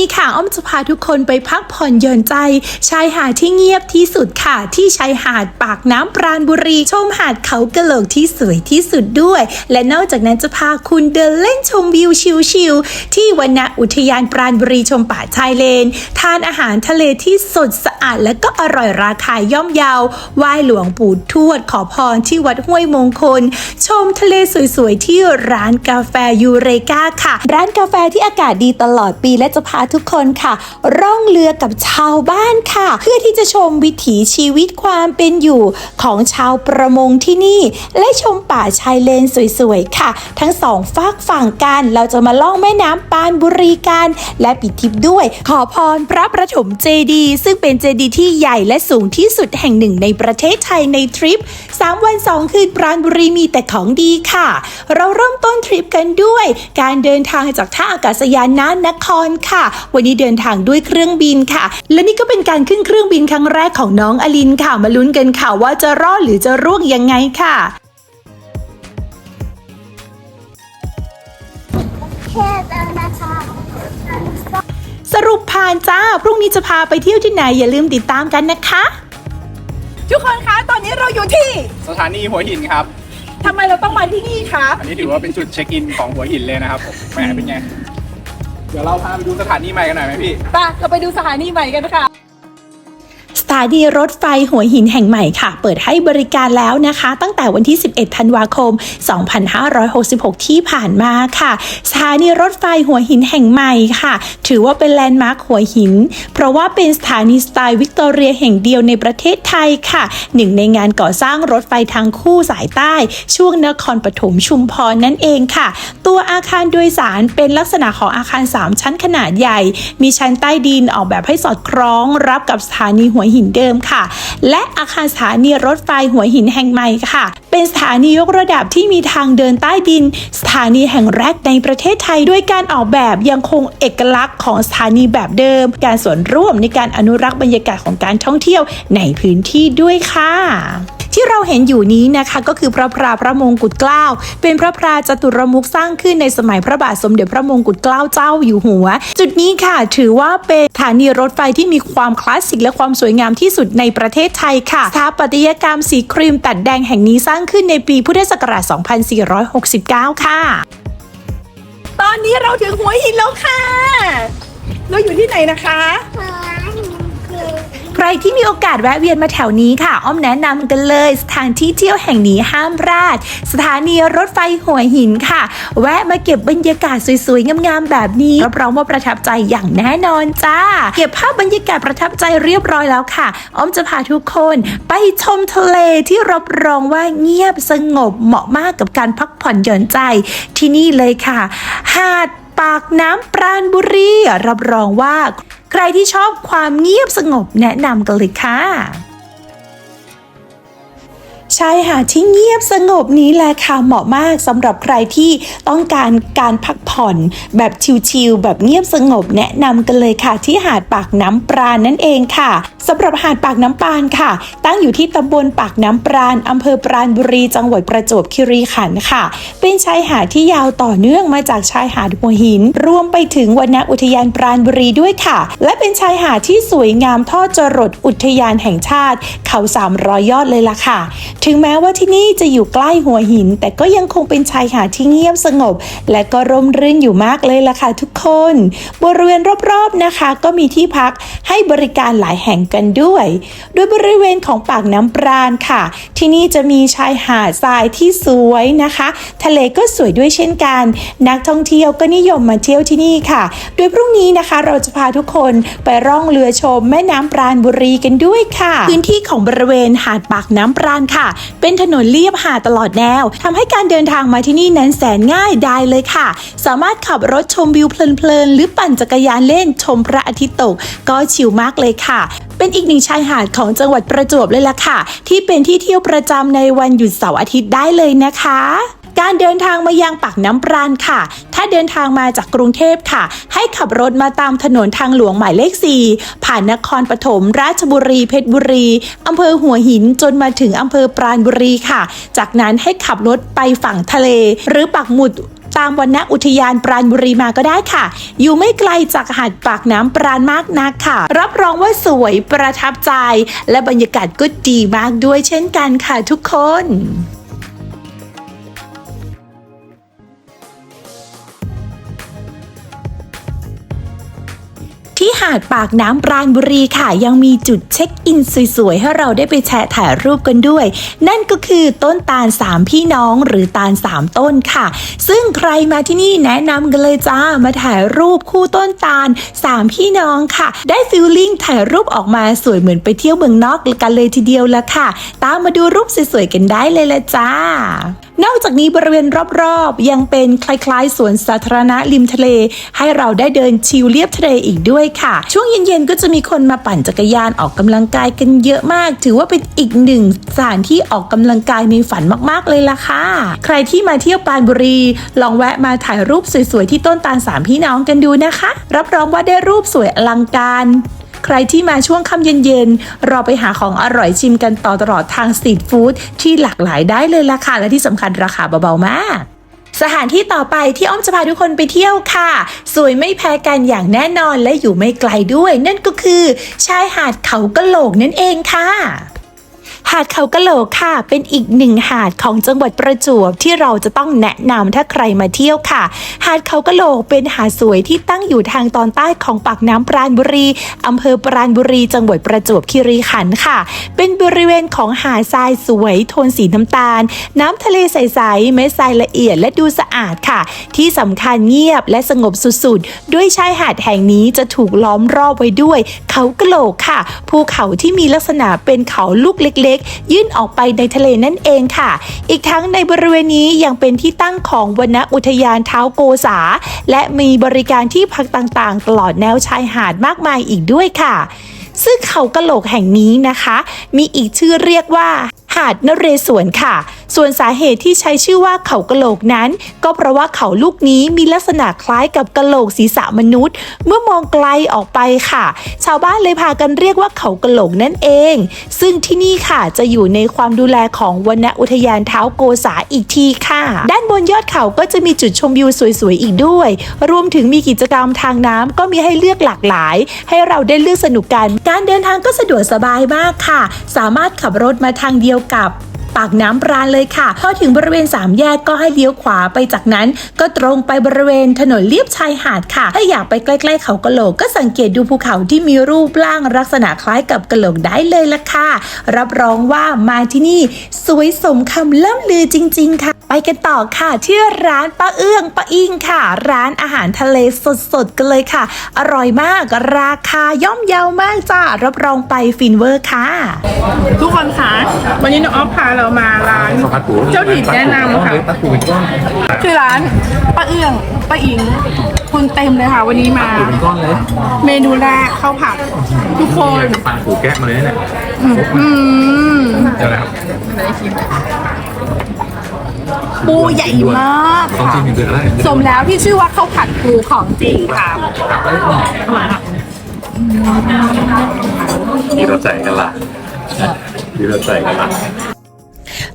นี้ค่ะอ้อมจะพาทุกคนไปพักผ่อนหย่อนใจ ชายหาดที่เงียบที่สุดค่ะ ที่ชายหาดปากน้ำปราณบุรี ชมหาดเขากระโหลกที่สวยที่สุดด้วย และนอกจากนั้นจะพาคุณเดินเล่นชมวิวชิลๆที่วนณอุทยานปราณบุรีชมป่าชายเลน ทานอาหารทะเลที่สดสะอาดและก็อร่อยราคาย่อมเยาวไหว้หลวงปู่ทวดขอพรที่วัดห้วยมงคล ชมทะเลสวยๆที่ร้านกาแฟยูเรกาค่ะ ร้านกาแฟที่อากาศดีตลอดปีและจะพาทุกคนค่ะ ร่องเรือกับชาวบ้านค่ะ เพื่อที่จะชมวิถีชีวิตความเป็นอยู่ของชาวประมงที่นี่ และชมป่าชายเลนสวยๆค่ะ ทั้งสองฝากฝั่งกันเราจะมาล่องแม่น้ำปานบุรีกัน และปิดทริปด้วย ขอพรพระประถมเจดีย์ซึ่งเป็นเจดีย์ที่ใหญ่และสูงที่สุดแห่งหนึ่งในประเทศไทยในทริป 3 วัน 2 คืนปราณบุรีมีแต่ของดีค่ะ เราเริ่มต้นทริปกันด้วย การเดินทางจากท่าอากาศยานน่านนครค่ะวันนี้เดินทางด้วยเครื่องบินค่ะ และนี่ก็เป็นการขึ้นเครื่องบินครั้งแรกของน้องอลินค่ะ มาลุ้นกันค่ะว่าจะรอดหรือจะร่วงยังไงค่ะแค่เดินนะคะสรุปผ่านจ้า พรุ่งนี้จะพาไปเที่ยวที่ไหนอย่าลืมติดตามกันนะคะ ทุกคนคะ ตอนนี้เราอยู่ที่สถานีหัวหินครับ ทำไมเราต้องมาที่นี่คะ อันนี้ถือว่าเป็นจุดเช็คอินของหัวหินเลยนะครับผมแหมเป็นไง เดี๋ยวเราพาไปดูสถานีใหม่กันหน่อยไหมพี่ ไปเราไปดูสถานีใหม่กันค่ะ ถานีรถไฟหัวหินแห่งใหม่ค่ะ เปิดให้บริการแล้วนะคะ ตั้งแต่วันที่ 11 ธันวาคม 2566 ที่ผ่านมาค่ะสถานีรถไฟหัวหินแห่งใหม่ค่ะ ถือว่าเป็นแลนด์มาร์คหัวหิน เพราะว่าเป็นสถานีสไตล์วิกตอเรียแห่งเดียวในประเทศไทยค่ะ หนึ่งในงานก่อสร้างรถไฟทางคู่สายใต้ ช่วงนครปฐมชุมพรนั่นเองค่ะ ตัวอาคารโดยสารเป็นลักษณะของอาคาร 3 ชั้นขนาดใหญ่ มีชั้นใต้ดินออกแบบให้สอดคล้องรับกับสถานีหัวหินเดิมค่ะ และอาคารสถานีรถไฟหัวหินแห่งใหม่ค่ะ เป็นสถานียกระดับที่มีทางเดินใต้ดิน สถานีแห่งแรกในประเทศไทยด้วยการออกแบบยังคงเอกลักษณ์ของสถานีแบบเดิม การส่วนร่วมในการอนุรักษ์บรรยากาศของการท่องเที่ยวในพื้นที่ด้วยค่ะ ที่เราเห็นอยู่นี้นะคะก็คือพระพราพระมงกุฎเกล้า เป็นพระพราจตุรมุขสร้างขึ้นในสมัยพระบาทสมเด็จพระมงกุฎเกล้าเจ้าอยู่หัว จุดนี้ค่ะถือว่าเป็นสถานีรถไฟที่มีความคลาสสิกและความสวยงามที่สุดในประเทศไทยค่ะสถาปัตยกรรมสีครีมตัดแดงแห่งนี้สร้างขึ้นในปีพุทธศักราช 2469 ค่ะ ตอนนี้เราถึงหัวหินแล้วค่ะ เราอยู่ที่ไหนนะคะหัวหิน รที่มีโอกาสแวะเวียนมาแถวนี้ค่ะ อ้อมแนะนำกันเลยสถานที่เที่ยวแห่งนี้ห้ามพลาด สถานีรถไฟหัวหินค่ะ แวะมาเก็บบรรยากาศสวยๆงามๆแบบนี้รับรองว่าประทับใจอย่างแน่นอนจ้า เก็บภาพบรรยากาศประทับใจเรียบร้อยแล้วค่ะ อ้อมจะพาทุกคนไปชมทะเลที่รับรองว่าเงียบสงบเหมาะมากกับการพักผ่อนหย่อนใจที่นี่เลยค่ะ หาด ปากน้ำปราณบุรี รับรองว่า ใครที่ชอบความเงียบสงบแนะนำกันเลยค่ะ ชายหาดที่เงียบสงบนี้แหละค่ะเหมาะมากสำหรับใครที่ต้องการการพักผ่อนแบบชิลๆแบบเงียบสงบแนะนำกันเลยค่ะ ที่หาดปากน้ำปราณนั่นเองค่ะสำหรับหาดปากน้ำปานค่ะ ตั้งอยู่ที่ตำบลปากน้ำปราณอำเภอปราณบุรีจังหวัดประจวบคีรีขันธ์ค่ะ เป็นชายหาดที่ยาวต่อเนื่องมาจากชายหาดหัวหิน รวมไปถึงวนอุทยานปราณบุรีด้วยค่ะ และเป็นชายหาดที่สวยงามทอดจรดอุทยานแห่งชาติ เขา300ยอดเลยล่ะค่ะถึงแม้ว่าที่นี่จะอยู่ใกล้หัวหิน แต่ก็ยังคงเป็นชายหาดที่เงียบสงบ และก็ร่มรื่นอยู่มากเลยล่ะค่ะทุกคน บริเวณรอบๆนะคะ ก็มีที่พักให้บริการหลายแห่งกันด้วย โดยบริเวณของปากน้ำปราณค่ะ ที่นี่จะมีชายหาดทรายที่สวยนะคะ ทะเลก็สวยด้วยเช่นกัน นักท่องเที่ยวก็นิยมมาเที่ยวที่นี่ค่ะ โดยพรุ่งนี้นะคะเราจะพาทุกคนไปร่องเรือชม แม่น้ำปราณบุรีกันด้วยค่ะ พื้นที่ของบริเวณหาดปากน้ำปราณค่ะเป็นถนนเลียบหาดตลอดแนวทำให้การเดินทางมาที่นี่นั้นแสนง่ายได้เลยค่ะ สามารถขับรถชมวิวเพลินๆ หรือปั่นจักรยานเล่นชมพระอาทิตย์ตก ก็ชิลมากเลยค่ะ เป็นอีกหนึ่งชายหาดของจังหวัดประจวบเลยล่ะค่ะ ที่เป็นที่เที่ยวประจำในวันหยุดเสาร์อาทิตย์ได้เลยนะคะ การเดินทางมายังปากน้ำปราณค่ะ ถ้าเดินทางมาจากกรุงเทพค่ะ ให้ขับรถมาตามถนนทางหลวงหมายเลข 4 ผ่านนครปฐมราชบุรีเพชรบุรีอำเภอหัวหินจนมาถึงอำเภอปราณบุรีค่ะ จากนั้นให้ขับรถไปฝั่งทะเล หรือปักหมุดตามวันณอุทยานปราณบุรีมาก็ได้ค่ะ อยู่ไม่ไกลจากหาดปากน้ำปราณมากนักค่ะ รับรองว่าสวยประทับใจ และบรรยากาศก็ดีมากด้วยเช่นกันค่ะทุกคน ที่หาดปากน้ำปราณบุรีค่ะ ยังมีจุดเช็คอินสวยๆ ให้เราได้ไปแชะถ่ายรูปกันด้วย นั่นก็คือต้นตาลสามพี่น้องหรือตาลสามต้นค่ะ ซึ่งใครมาที่นี่แนะนำกันเลยจ้ามาถ่ายรูปคู่ต้นตาลสามพี่น้องค่ะ ได้ฟิลลิ่งถ่ายรูปออกมาสวยเหมือนไปเที่ยวเมืองนอกกันเลยทีเดียวละค่ะ ตามมาดูรูปสวยๆกันได้เลยละจ้า นอกจากนี้บริเวณรอบๆ ยังเป็นคล้ายๆ สวนสาธารณะริมทะเล ให้เราได้เดินชิลเลียบทะเลอีกด้วยค่ะ ช่วงเย็นๆก็จะมีคนมาปั่นจักรยานออกกำลังกายกันเยอะมาก ถือว่าเป็นอีกหนึ่งสถานที่ออกกำลังกายในฝันมากๆเลยล่ะค่ะ ใครที่มาเที่ยวปานบุรี ลองแวะมาถ่ายรูปสวยๆที่ต้นตาลสามพี่น้องกันดูนะคะ รับรองว่าได้รูปสวยอลังการ ใครที่มาช่วงค่ำเย็นๆ เราไปหาของอร่อยชิมกันต่อตลอดทางสตรีทฟู้ดที่หลากหลายได้เลยล่ะค่ะ และที่สำคัญราคาเบาๆมาก สถานที่ต่อไปที่อ้อมจะพาทุกคนไปเที่ยวค่ะ สวยไม่แพ้กันอย่างแน่นอนและอยู่ไม่ไกลด้วย นั่นก็คือ ชายหาดเขากะโหลกนั่นเองค่ะ หาดเขากะโหลกค่ะ เป็นอีกหนึ่งหาดของจังหวัดประจวบที่เราจะต้องแนะนำถ้าใครมาเที่ยวค่ะ หาดเขากะโหลกเป็นหาดสวยที่ตั้งอยู่ทางตอนใต้ของปากน้ำปราณบุรีอำเภอปราณบุรี จังหวัดประจวบคีรีขันธ์ค่ะ เป็นบริเวณของหาดทรายสวย โทนสีน้ำตาล น้ำทะเลใสๆเม็ดทรายละเอียดและดูสะอาดค่ะ ที่สำคัญเงียบและสงบสุดๆ ด้วยชายหาดแห่งนี้จะถูกล้อมรอบไว้ด้วย เขากะโหลกค่ะ ภูเขาที่มีลักษณะเป็นเขาลูกเล็กๆ ยื่นออกไปในทะเลนั่นเองค่ะ อีกทั้งในบริเวณนี้ยังเป็นที่ตั้งของวนอุทยานเท้าโกษา และมีบริการที่พักต่างๆ ตลอดแนวชายหาดมากมายอีกด้วยค่ะ ซึ่งเขากะโหลกแห่งนี้นะคะ มีอีกชื่อเรียกว่า หาดนเรศวรค่ะ ส่วนสาเหตุที่ใช้ชื่อว่าเขากะโหลกนั้น ก็เพราะว่าเขาลูกนี้มีลักษณะคล้ายกับกะโหลกศีรษะมนุษย์ เมื่อมองไกลออกไปค่ะ ชาวบ้านเลยพากันเรียกว่าเขากะโหลกนั่นเอง ซึ่งที่นี่ค่ะจะอยู่ในความดูแลของวนอุทยานเท้าโกษาอีกทีค่ะ ด้านบนยอดเขาก็จะมีจุดชมวิวสวยๆอีกด้วย รวมถึงมีกิจกรรมทางน้ำก็มีให้เลือกหลากหลาย ให้เราได้เลือกสนุกกัน การเดินทางก็สะดวกสบายมากค่ะ สามารถขับรถมาทางเดียวกับ ปากน้ำปราณเลยค่ะ พอถึงบริเวณสามแยกก็ให้เลี้ยวขวาไปจากนั้น ก็ตรงไปบริเวณถนนเลียบชายหาดค่ะ ถ้าอยากไปใกล้ๆเขากะโหลกก็สังเกตดูภูเขาที่มีรูปร่างลักษณะคล้ายกับกะโหลกได้เลยละค่ะ รับรองว่ามาที่นี่สวยสมคำล่ำลือจริง ๆ ค่ะ ไปกันต่อค่ะที่ร้านป้าเอื้องป้าอิงค่ะ ร้านอาหารทะเลสดๆกันเลยค่ะ อร่อยมากราคาย่อมเยาวมากจ้ารับรองไปฟินเวอร์ค่ะ ทุกคนคะวันนี้น้องออฟพาเรามาร้าน เจ้าถิ่นแนะนำค่ะ ชื่อร้านป้าเอื้องป้าอิงคนเต็มเลยค่ะ วันนี้มาเป็นก้อนเลยเมนูแรกข้าวผัดทุกคน ปลาถูแกะมาเลยเนี่ยอืม เดี๋ยวนะครับปูใหญ่มากต้องค่ะ จิ้มอีกเดือนอะไรสมแล้วที่ชื่อว่าข้าวผัดปูของจริงค่ะนี่เราใส่กันละนี่เราใส่กันละ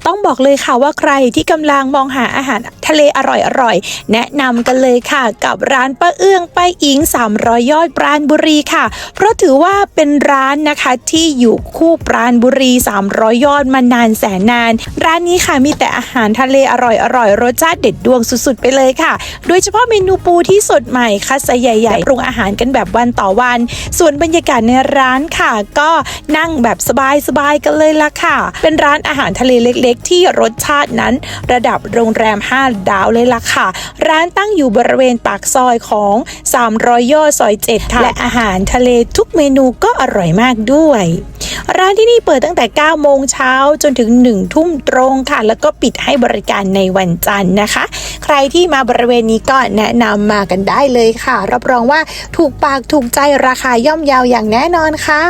ต้องบอกเลยค่ะว่าใครที่กำลังมองหาอาหาร ทะเลอร่อยๆ แนะนำกันเลยค่ะ กับร้านป้าเอื้องป้าอิง 300 ยอดปราณบุรีค่ะ เพราะถือว่าเป็นร้านนะคะที่อยู่คู่ปราณบุรี 300 ยอดมานานแสนนาน ร้านนี้ค่ะมีแต่อาหารทะเลอร่อยๆ รสชาติเด็ดดวงสุดๆ ไปเลยค่ะ โดยเฉพาะเมนูปูที่สดใหม่คัดไซส์ใหญ่ๆปรุงอาหารกันแบบวันต่อวัน ส่วนบรรยากาศในร้านค่ะ ก็นั่งแบบสบายๆกันเลยละค่ะ เป็นร้านอาหารทะเลเล็ก ๆ ที่รสชาตินั้น ระดับโรงแรม5ดาวเลยล่ะค่ะ ร้านตั้งอยู่บริเวณปากซอยของ 300ยอดซอย7ค่ะและอาหารทะเลทุกเมนูก็อร่อยมากด้วย ร้านที่นี่เปิดตั้งแต่ 9 โมงเช้าจนถึง 1 ทุ่มตรงค่ะ แล้วก็ปิดให้บริการในวันจันทร์นะคะ ใครที่มาบริเวณนี้ก็แนะนำมากันได้เลยค่ะ รับรองว่าถูกปากถูกใจราคาย่อมเยาวอย่างแน่นอนค่ะ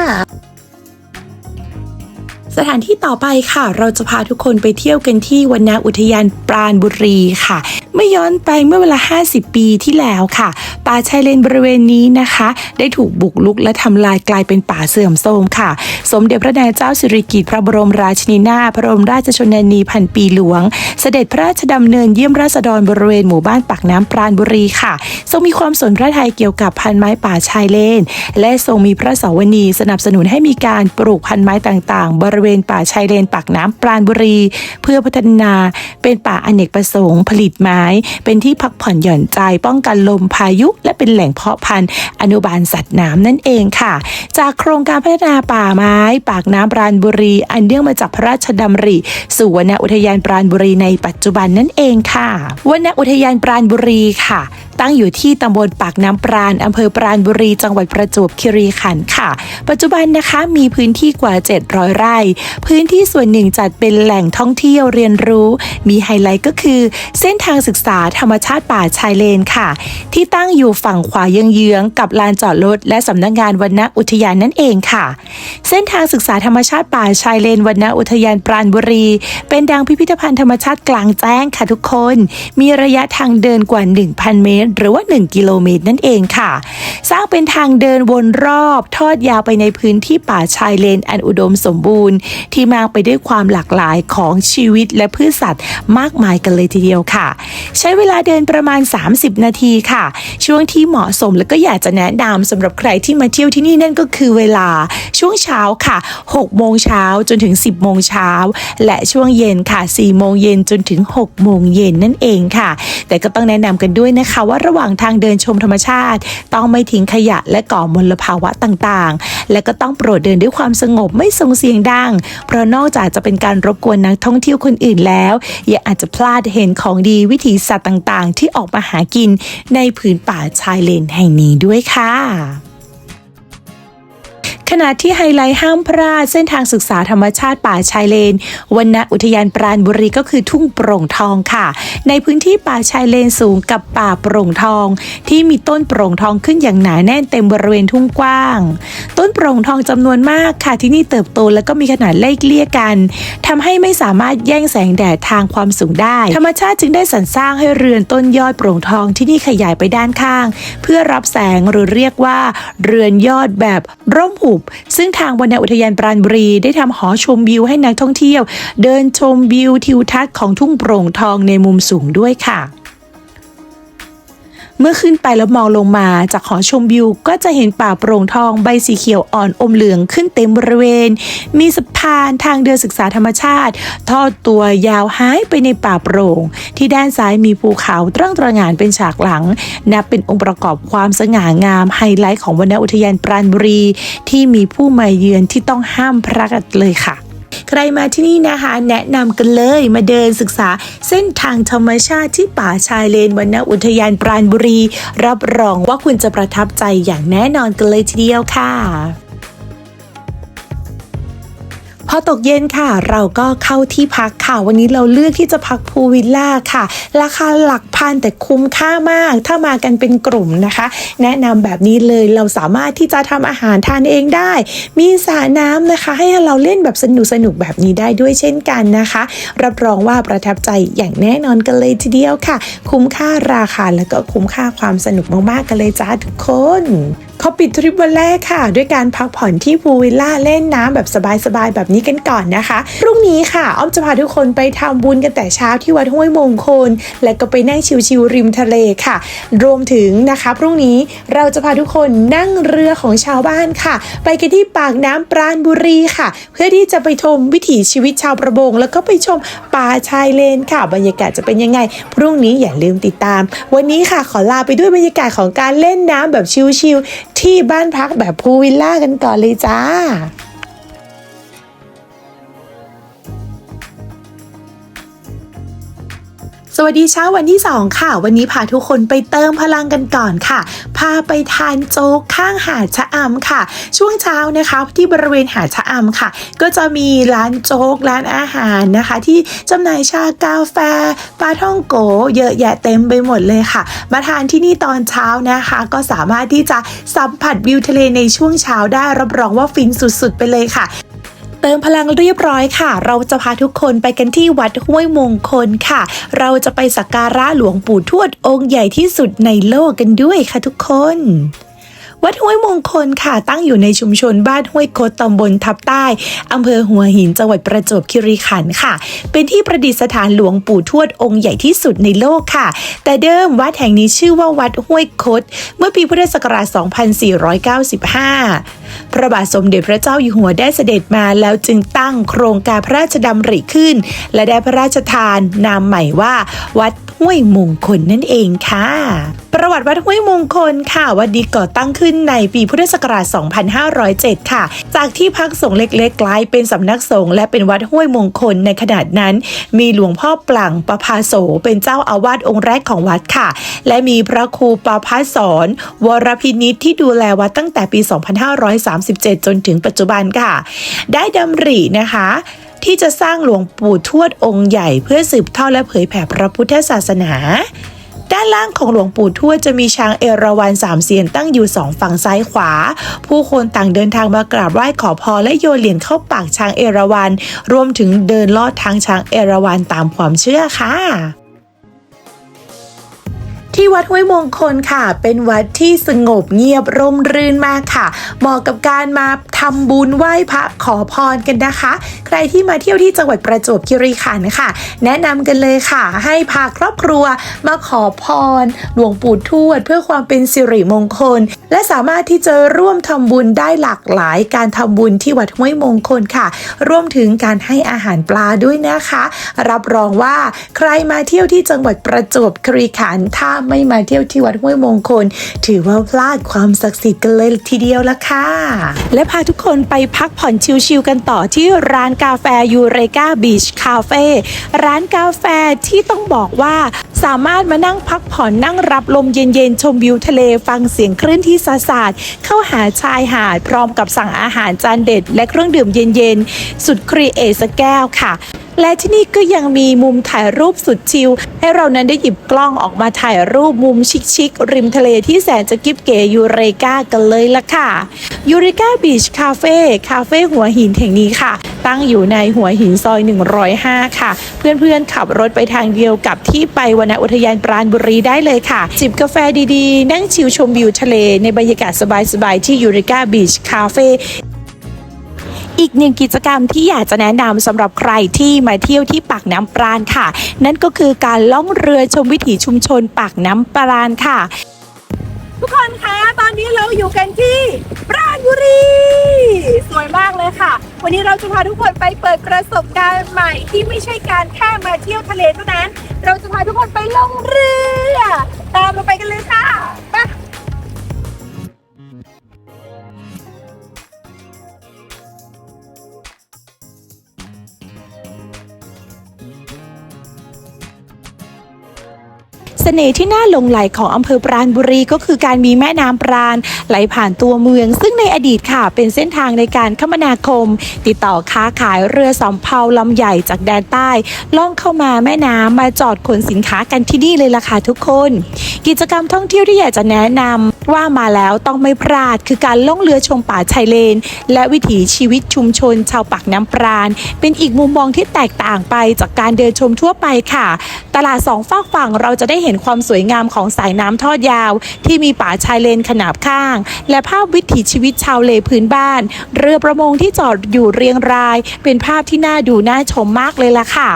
สถานที่ต่อไปค่ะ เราจะพาทุกคนไปเที่ยวกันที่วนนาอุทยานปราณบุรีค่ะเมื่อย้อนไปเมื่อเวลา 50 ปีที่แล้วค่ะ ป่าชายเลนบริเวณนี้นะคะ ได้ถูกบุกลุกและทำลายกลายเป็นป่าเสื่อมโทรมค่ะ สมเด็จพระนางเจ้าสิริกิติ์พระบรมราชินีนาถพระบรมราชชนนีพันปีหลวง เสด็จพระราชดำเนินเยี่ยมราษฎรบริเวณหมู่บ้านปากน้ำปราณบุรีค่ะ ทรงมีความสนพระทัยเกี่ยวกับพันไม้ป่าชายเลน และทรงมีพระสวนีสนับสนุนให้มีการปลูกพันไม้ต่างๆ บริเวณป่าชายเลนปากน้ำปราณบุรี เพื่อพัฒนาเป็นป่าอเนกประสงค์ ผลิตไม้ เป็นที่พักผ่อนหย่อนใจ ป้องกันลมพายุ และเป็นแหล่งเพาะพันธุ์อนุบาลสัตว์น้ำนั่นเองค่ะ จากโครงการพัฒนาป่าไม้ ปากน้ำปราณบุรี อันเนื่องมาจากพระราชดำริสู่วนอุทยานปราณบุรีในปัจจุบันนั่นเองค่ะวนอุทยานปราณบุรีค่ะ ตั้งอยู่ที่ตำบลปากน้ำปราณอำเภอปราณบุรี จังหวัดประจวบคีรีขันธ์ค่ะ ปัจจุบันนะคะมีพื้นที่กว่า 700 ไร่ พื้นที่ส่วนหนึ่งจัดเป็นแหล่งท่องเที่ยวเรียนรู้ มีไฮไลท์ก็คือ เส้นทางศึกษาธรรมชาติป่าชายเลนค่ะ ที่ตั้งอยู่ฝั่งขวาเยื้องๆกับลานจอดรถและสำนักงานวนณอุทยานนั่นเองค่ะ เส้นทางศึกษาธรรมชาติป่าชายเลนวนณอุทยานปราณบุรี เป็นดังพิพิธภัณฑ์ธรรมชาติกลางแจ้งค่ะทุกคน มีระยะทางเดินกว่า 1,000 เมตรหรือว่า 1 กิโลเมตรนั่นเองค่ะ สร้างเป็นทางเดินวนรอบทอดยาวไปในพื้นที่ป่าชายเลนอันอุดมสมบูรณ์ ที่มากไปด้วยความหลากหลายของชีวิตและพืชสัตว์มากมายกันเลยทีเดียวค่ะ ใช้เวลาเดินประมาณ 30 นาทีค่ะ ช่วงที่เหมาะสมแล้วก็อยากจะแนะนำสำหรับใครที่มาเที่ยวที่นี่นั่นก็คือเวลาช่วงเช้าค่ะ6โมงเช้าจนถึง 10โมงเช้าและช่วงเย็นค่ะ4โมงเย็นจนถึง 6 โมงเย็นนั่นเองค่ะ แต่ก็ต้องแนะนำกันด้วยนะคะว่าว่าระหว่างทางเดินชมธรรมชาติ ต้องไม่ทิ้งขยะและก่อมลภาวะต่างๆ และก็ต้องโปรดเดินด้วยความสงบไม่ส่งเสียงดัง เพราะนอกจากจะเป็นการรบกวนนักท่องเที่ยวคนอื่นแล้ว ยังอาจจะพลาดเห็นของดีวิถีสัตว์ต่างๆ ที่ออกมาหากินในผืนป่าชายเลนแห่งนี้ด้วยค่ะ ขณะที่ไฮไลท์ห้ามพลาดเส้นทางศึกษาธรรมชาติป่าชายเลนวันณอุทยานปราณบุรีก็คือทุ่งโปร่งทองค่ะ ในพื้นที่ป่าชายเลนสูงกับป่าโปร่งทอง ที่มีต้นโปร่งทองขึ้นอย่างหนาแน่นเต็มบริเวณทุ่งกว้าง ต้นโปร่งทองจำนวนมากค่ะที่นี่เติบโตและก็มีขนาดไล่เลี่ยกันทำให้ไม่สามารถแย่งแสงแดดทางความสูงได้ ธรรมชาติจึงได้สรรสร้างให้เรือนต้นยอดโปร่งทองที่นี่ขยายไปด้านข้าง เพื่อรับแสงหรือเรียกว่า เรือนยอดแบบร่มหุบซึ่งทางวนอุทยานปราณบุรีได้ทำหอชมวิวให้นักท่องเที่ยว เดินชมวิวทิวทัศน์ของทุ่งโปร่งทองในมุมสูงด้วยค่ะ เมื่อขึ้นไปแล้วมองลงมาจากหอชมวิว ก็จะเห็นป่าโปร่งทองใบสีเขียวอ่อนอมเหลืองขึ้นเต็มบริเวณ มีสะพานทางเดินศึกษาธรรมชาติ ทอดตัวยาวหายไปในป่าโปร่ง ที่ด้านซ้ายมีภูเขาตร่องตระหงานเป็นฉากหลัง นับเป็นองค์ประกอบความสง่างามไฮไลท์ของวนอุทยานปราณบุรี ที่มีผู้มาเยือนที่ต้องห้ามพลาดเลยค่ะ ใครมาที่นี่นะคะ แนะนำกันเลยมาเดินศึกษาเส้นทางธรรมชาติที่ป่าชายเลนวนอุทยานปราณบุรี รับรองว่าคุณจะประทับใจอย่างแน่นอนกันเลยทีเดียวค่ะ อตกเย็นค่ะ เราก็เข้าที่พักค่ะวันนี้เราเลือกที่จะพักพูลวิลล่าค่ะ ราคาหลักพันแต่คุ้มค่ามาก ถ้ามากันเป็นกลุ่มนะคะ แนะนำแบบนี้เลยเราสามารถที่จะทำอาหารทานเองได้ มีสระน้ำนะคะ ให้เราเล่นแบบสนุกสนุกแบบนี้ได้ด้วยเช่นกันนะคะ รับรองว่าประทับใจอย่างแน่นอนกันเลยทีเดียวค่ะ คุ้มค่าราคาแล้วก็คุ้มค่าความสนุกมากๆกันเลยจ้าทุกคน เขาปิดทริปวันแรกค่ะ ด้วยการพักผ่อนที่พูลวิลล่าเล่นน้ำแบบสบายๆ แบบนี้กันก่อนนะคะพรุ่งนี้ค่ะอ้อมจะพาทุกคนไปทำบุญกันแต่เช้าที่วัดห้วยมงคล และก็ไปนั่งชิวๆริมทะเลค่ะ รวมถึงนะคะพรุ่งนี้เราจะพาทุกคนนั่งเรือของชาวบ้านค่ะ ไปกันที่ปากน้ำปราณบุรีค่ะ เพื่อที่จะไปชมวิถีชีวิตชาวประมงแล้วก็ไปชมป่าชายเลนค่ะ บรรยากาศจะเป็นยังไง พรุ่งนี้อย่าลืมติดตาม วันนี้ค่ะขอลาไปด้วยบรรยากาศของการเล่นน้ำแบบชิลๆที่บ้านพักแบบพูลวิลล่ากันก่อนเลยจ้า สวัสดีเช้าวันที่ 2 ค่ะ วันนี้พาทุกคนไปเติมพลังกันก่อนค่ะ พาไปทานโจ๊กข้างหาดชะอำค่ะ ช่วงเช้านะคะที่บริเวณหาดชะอำค่ะ ก็จะมีร้านโจ๊กร้านอาหารนะคะ ที่จำหน่ายชากาแฟปลาท่องโก เยอะแยะเต็มไปหมดเลยค่ะ มาทานที่นี่ตอนเช้านะคะ ก็สามารถที่จะสัมผัสวิวทะเลในช่วงเช้าได้รับรองว่าฟินสุดๆ ไปเลยค่ะ เติมพลังเรียบร้อยค่ะ เราจะพาทุกคนไปกันที่วัดห้วยมงคลค่ะ เราจะไปสักการะหลวงปู่ทวดองค์ใหญ่ที่สุดในโลกกันด้วยค่ะทุกคนวัดห้วยมงคลค่ะตั้งอยู่ในชุมชนบ้านห้วยโคตตำบลทับใต้อำเภอหัวหินจังหวัดประจวบคีรีขันธ์ค่ะ เป็นที่ประดิษฐานหลวงปู่ทวดองค์ใหญ่ที่สุดในโลกค่ะ แต่เดิมวัดแห่งนี้ชื่อว่าวัดห้วยโคดเมื่อปีพุทธศักราช 2495 พระบาทสมเด็จพระเจ้าอยู่หัวได้เสด็จมาแล้วจึงตั้งโครงการพระราชดำริขึ้น และได้พระราชทานนามใหม่ว่า วัดห้วยมงคลนั่นเองค่ะ ประวัติวัดห้วยมงคลค่ะวัดนี้ก่อตั้งขึ้นในปีพุทธศักราช 2507 ค่ะ จากที่พักสงฆ์เล็กๆ กลายเป็นสำนักสงฆ์และเป็นวัดห้วยมงคลในขนาดนั้น มีหลวงพ่อปลั่งประภาโสเป็นเจ้าอาวาสองค์แรกของวัดค่ะ และมีพระครูประภาสอนวรพินิษที่ดูแลวัดตั้งแต่ปี 250 2537 จนถึงปัจจุบันค่ะ ได้ดำรินะคะที่จะสร้างหลวงปู่ทวดองค์ใหญ่เพื่อสืบทอดและเผยแผ่พระพุทธศาสนา ด้านล่างของหลวงปู่ทวดจะมีช้างเอราวัณสามเสียนตั้งอยู่สองฝั่งซ้ายขวา ผู้คนต่างเดินทางมากราบไหว้ขอพรและโยนเหรียญเข้าปากช้างเอราวัณรวมถึงเดินลอดทางช้างเอราวัณตามความเชื่อค่ะ ที่วัดห้วยมงคลค่ะ เป็นวัดที่สงบเงียบร่มรื่นมากค่ะ เหมาะกับการมาทำบุญไหว้พระขอพรกันนะคะ ใครที่มาเที่ยวที่จังหวัดประจวบคีรีขันธ์ค่ะ แนะนำกันเลยค่ะ ให้พาครอบครัวมาขอพร หลวงปู่ทวด เพื่อความเป็นสิริมงคล และสามารถที่จะร่วมทำบุญได้หลากหลายการทำบุญที่วัดห้วยมงคลค่ะ รวมถึงการให้อาหารปลาด้วยนะคะ รับรองว่าใครมาเที่ยวที่จังหวัดประจวบคีรีขันธ์ถ้าไม่มาเที่ยวที่วัดห้วยมงคล ถือว่าพลาดความศักดิ์สิทธิ์กันเลยทีเดียวละค่ะ และพาทุกคนไปพักผ่อนชิลๆกันต่อที่ร้านกาแฟยูเรกาบีชคาเฟ่ร้านกาแฟที่ต้องบอกว่าสามารถมานั่งพักผ่อนนั่งรับลมเย็นๆ ชมวิวทะเลฟังเสียงคลื่นที่สาสาดเข้าหาชายหาดพร้อมกับสั่งอาหารจานเด็ด และเครื่องดื่มเย็นๆ สุดครีเอทสแก้วค่ะ และที่นี่ก็ยังมีมุมถ่ายรูปสุดชิลให้เรานั้นได้หยิบกล้องออกมาถ่ายรูปมุมชิคๆริมทะเลที่แสนจะกิ๊บเก๋ยูเรกากันเลยล่ะค่ะยูเรกาบีชคาเฟ่คาเฟ่หัวหินแห่งนี้ค่ะ ตั้งอยู่ในหัวหินซอย 105 ค่ะ เพื่อนๆขับรถไปทางเดียวกับที่ไปวนอุทยานปราณบุรีได้เลยค่ะ จิบกาแฟดีๆ นั่งชิลชมวิวทะเลในบรรยากาศสบายๆ ที่ยูเรกาบีชคาเฟ่ อีกหนึ่งกิจกรรมที่อยากจะแนะนำสำหรับใครที่มาเที่ยวที่ปากน้ำปราณค่ะ นั่นก็คือการล่องเรือชมวิถีชุมชนปากน้ำปราณค่ะ ทุกคนคะตอนนี้เราอยู่กันที่ปราณบุรี สวยมากเลยค่ะ วันนี้เราจะพาทุกคนไปเปิดประสบการณ์ใหม่ที่ไม่ใช่การแค่มาเที่ยวทะเลเท่านั้น เราจะพาทุกคนไปล่องเรือ ตามเราไปกันเลยค่ะ เสน่ห์ที่น่าหลงไหลของอำเภอปราณบุรีก็คือการมีแม่น้ำปราณไหลผ่านตัวเมือง ซึ่งในอดีตค่ะ เป็นเส้นทางในการคมนาคม ติดต่อค้าขายเรือสำเภาลำใหญ่จากแดนใต้ล่องเข้ามาแม่น้ำมาจอดขนสินค้ากันที่นี่เลยล่ะค่ะทุกคน กิจกรรมท่องเที่ยวที่อยากจะแนะนำว่ามาแล้วต้องไม่พลาดคือการล่องเรือชมป่าชายเลน และวิถีชีวิตชุมชน ชาวปากน้ำปราณ เป็นอีกมุมมองที่แตกต่างไปจากการเดินชมทั่วไปค่ะ ตลาดสองฝากฝั่งเราจะได้เห็นความสวยงามของสายน้ำทอดยาว ที่มีป่าชายเลนขนาบข้าง และภาพวิถีชีวิตชาวเลพื้นบ้าน เรือประมงที่จอดอยู่เรียงราย เป็นภาพที่น่าดูน่าชมมากเลยล่ะค่ะ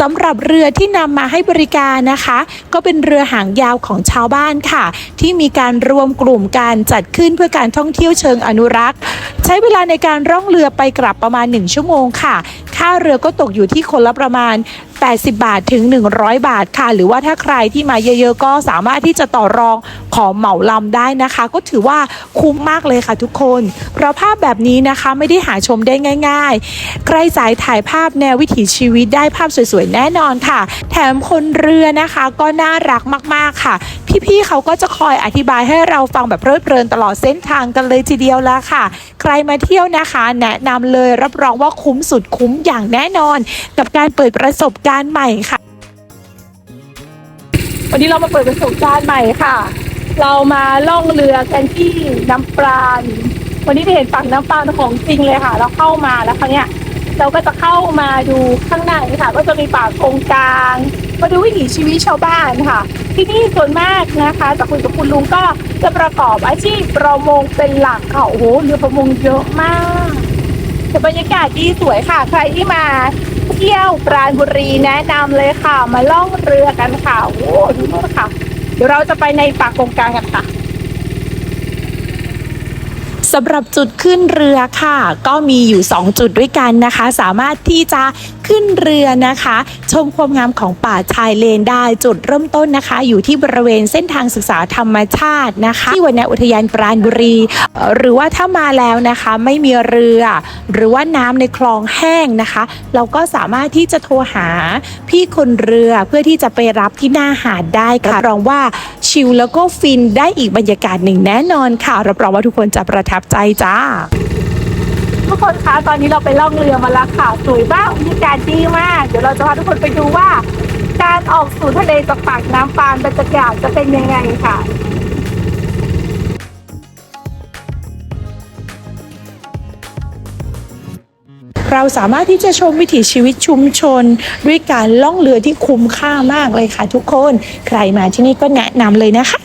สำหรับเรือที่นำมาให้บริการนะคะ ก็เป็นเรือหางยาวของชาวบ้านค่ะ ที่มีการรวมกลุ่มการจัดขึ้นเพื่อการท่องเที่ยวเชิงอนุรักษ์ ใช้เวลาในการร่องเรือไปกลับประมาณ 1 ชั่วโมงค่ะ ค่าเรือก็ตกอยู่ที่คนละประมาณ 80 บาทถึง 100 บาทค่ะ หรือว่าถ้าใครที่มาเยอะๆ ก็สามารถที่จะต่อรองขอเหมาลำได้นะคะ ก็ถือว่าคุ้มมากเลยค่ะทุกคน เพราะภาพแบบนี้นะคะไม่ได้หาชมได้ง่าย ๆ ใครสายถ่ายภาพแนววิถีชีวิตได้ภาพสวยๆ แน่นอนค่ะ แถมคนเรือนะคะก็น่ารักมากๆค่ะ พี่ๆเขาก็จะคอยอธิบายให้เราฟังแบบเพลิดเพลินตลอดเส้นทางกันเลยทีเดียวละค่ะ ใครมาเที่ยวนะคะ แนะนำเลยรับรองว่าคุ้มสุดคุ้มอย่างแน่นอน กับการเปิดประสบการณ์ใหม่ค่ะ วันนี้เรามาเปิดประสบการณ์ใหม่ค่ะ เรามาล่องเรือกันที่น้ำปราณวันนี้ได้เห็นฝั่งน้ำปราณของจริงเลยค่ะ เราเข้ามาแล้วครั้งเนี้ยเราก็จะเข้ามาดูข้างในค่ะ ก็จะมีป่าโกงกลาง มาดูวิถีชีวิตชาวบ้านค่ะ ที่นี่ส่วนมากนะคะจากคุยกับคุณลุงก็จะประกอบอาชีพประมงเป็นหลักค่ะโอ้โหเรือประมงเยอะมาก บรรยากาศดีสวยค่ะ ใครที่มาเที่ยวปราณบุรีแนะนำเลยค่ะ มาล่องเรือกันค่ะ โอ้โหดูนู่นค่ะ เดี๋ยวเราจะไปในป่ากงกลางกันค่ะสำหรับจุดขึ้นเรือค่ะ ก็มีอยู่ 2 จุดด้วยกันนะคะ สามารถที่จะขึ้นเรือนะคะ ชมความงามของป่าชายเลนได้จุดเริ่มต้นนะคะ อยู่ที่บริเวณเส้นทางศึกษาธรรมชาตินะคะ ที่วันอุทยานปราณบุรี หรือว่าถ้ามาแล้วนะคะไม่มีเรือ หรือว่าน้ำในคลองแห้งนะคะ เราก็สามารถที่จะโทรหาพี่คนเรือเพื่อที่จะไปรับที่หน้าหาดได้ค่ะรับรองว่าชิลแล้วก็ฟินได้อีกบรรยากาศหนึ่งแน่นอนค่ะรับรองว่าทุกคนจะประทับใจจ้า ทุกคนคะตอนนี้เราไปล่องเรือมาแล้วค่ะสวยมากบรรยากาศดีมาก เดี๋ยวเราจะพาทุกคนไปดูว่า การออกสู่ทะเลจากปากน้ำปานบรรยากาศจะเป็นยังไงค่ะเราสามารถที่จะชมวิถีชีวิตชุมชน ด้วยการล่องเรือที่คุ้มค่ามากเลยค่ะทุกคน ใครมาที่นี่ก็แนะนำเลยนะคะ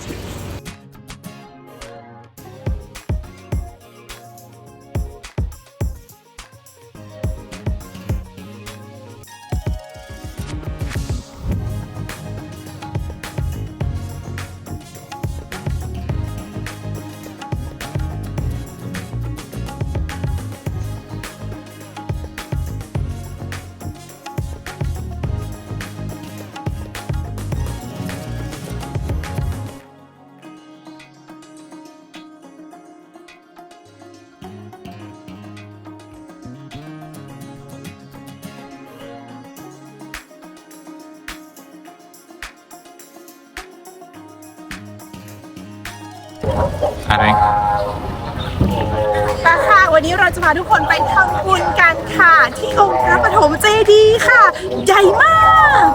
นนี้เราจะพาทุกคนไปทำบุญกันค่ะ ที่องค์พระปฐมเจดีย์ค่ะ ใหญ่มาก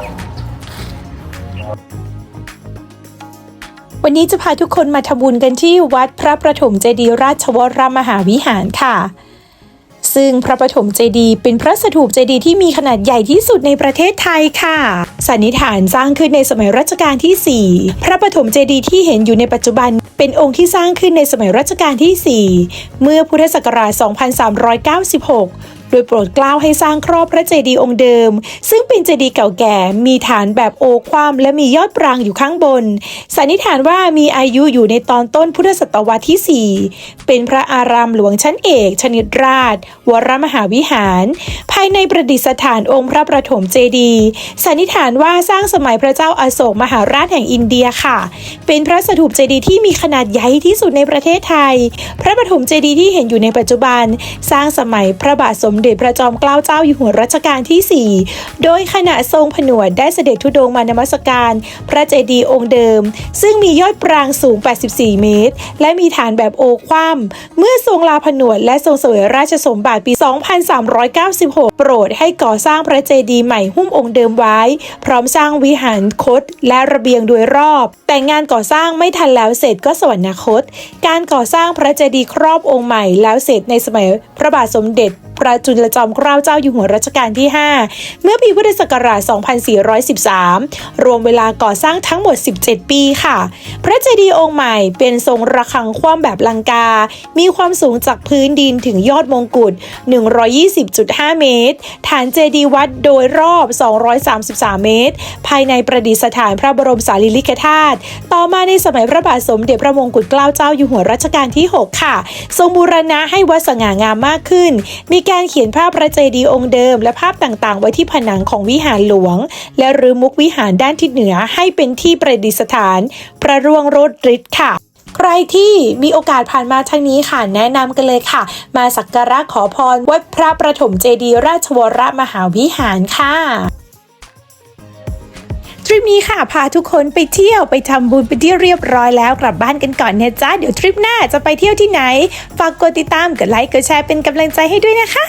วันนี้จะพาทุกคนมาทำบุญกันที่วัดพระประถมเจดีย์ราชวรมหาวิหารค่ะ ซึ่งพระปฐมเจดีย์เป็นพระสถูปเจดีย์ที่มีขนาดใหญ่ที่สุดในประเทศไทยค่ะ สันนิษฐานสร้างขึ้นในสมัยรัชกาลที่ 4 พระปฐมเจดีย์ที่เห็นอยู่ในปัจจุบันเป็นองค์ที่สร้างขึ้นในสมัยรัชกาลที่ 4 เมื่อพุทธศักราช 2396โดยโปรดเกล้าให้สร้างครอบพระเจดีย์องค์เดิม ซึ่งเป็นเจดีย์เก่าแก่ มีฐานแบบโอคว่ำและมียอดปรางอยู่ข้างบน สันนิษฐานว่ามีอายุอยู่ในตอนต้นพุทธศตวรรษที่ 4 เป็นพระอารามหลวงชั้นเอก ชนิดราช วรมหาวิหาร ภายในประดิษฐานองค์พระประถมเจดีย์สันนิษฐานว่าสร้างสมัยพระเจ้าอาโศกมหาราชแห่งอินเดียค่ะ เป็นพระสถูปเจดีย์ที่มีขนาดใหญ่ที่สุดในประเทศไทย พระปฐมเจดีย์ที่เห็นอยู่ในปัจจุบัน สร้างสมัยพระบาทสมเด็จพระจอมเกล้าเจ้าอยู่หัวรัชกาลที่ 4 โดยขณะทรงผนวดได้เสด็จธุดงมานมัสการ พระเจดีย์องค์เดิม ซึ่งมียอดปรางสูง 84 เมตร และมีฐานแบบโอคว่ำเมื่อทรงลาผนวดและทรงเสวยราชสมบัติปี 2396 โปรดให้ก่อสร้างพระเจดีย์ใหม่หุ้มองค์เดิมไว้ พร้อมสร้างวิหารคตและระเบียงโดยรอบ แต่งานก่อสร้างไม่ทันแล้วเสร็จก็สวรรคต การก่อสร้างพระเจดีย์ครอบองค์ใหม่แล้วเสร็จในสมัยพระบาทสมเด็จพระจุลจอมเกล้าเจ้าอยู่หัวรัชกาลที่ 5 เมื่อปีพุทธศักราช 2413 รวมเวลาก่อสร้างทั้งหมด 17 ปีค่ะ พระเจดีย์องค์ใหม่เป็นทรงระฆังคว่ำแบบลังกา มีความสูงจากพื้นดินถึงยอดมงกุฎ 120.5 เมตร ฐานเจดีย์วัดโดยรอบ 233 เมตร ภายในประดิษฐานพระบรมสารีริกธาตุ ต่อมาในสมัยพระบาทสมเด็จพระมงกุฎเกล้าเจ้าอยู่หัวรัชกาลที่ 6 ค่ะ ทรงบูรณะให้วัดสง่างามมากขึ้น มีการขียนภาพพระเจดีย์องค์เดิม และภาพต่างๆ ไว้ที่ผนังของวิหารหลวง และรื้อมุกวิหารด้านทิศเหนือให้เป็นที่ประดิษฐาน พระร่วงโรดฤทธิ์ค่ะใครที่มีโอกาสผ่านมาทางนี้ค่ะ แนะนำกันเลยค่ะ มาสักการะขอพรวัดพระประถมเจดีย์ราชวรมหาวิหารค่ะทริปนี้ค่ะ พาทุกคนไปเที่ยวไปทำบุญไปที่เรียบร้อยแล้วกลับบ้านกันก่อนนะจ๊ะ เดี๋ยวทริปหน้าจะไปเที่ยวที่ไหน ฝากกดติดตามกดไลค์กดแชร์เป็นกำลังใจให้ด้วยนะคะ